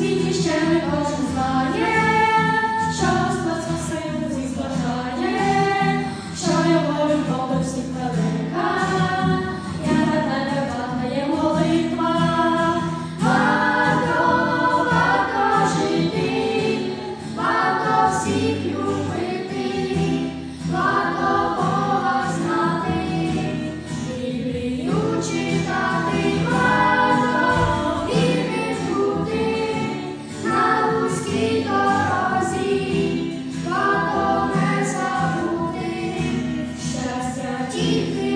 світі ще не кожен знає. Amen.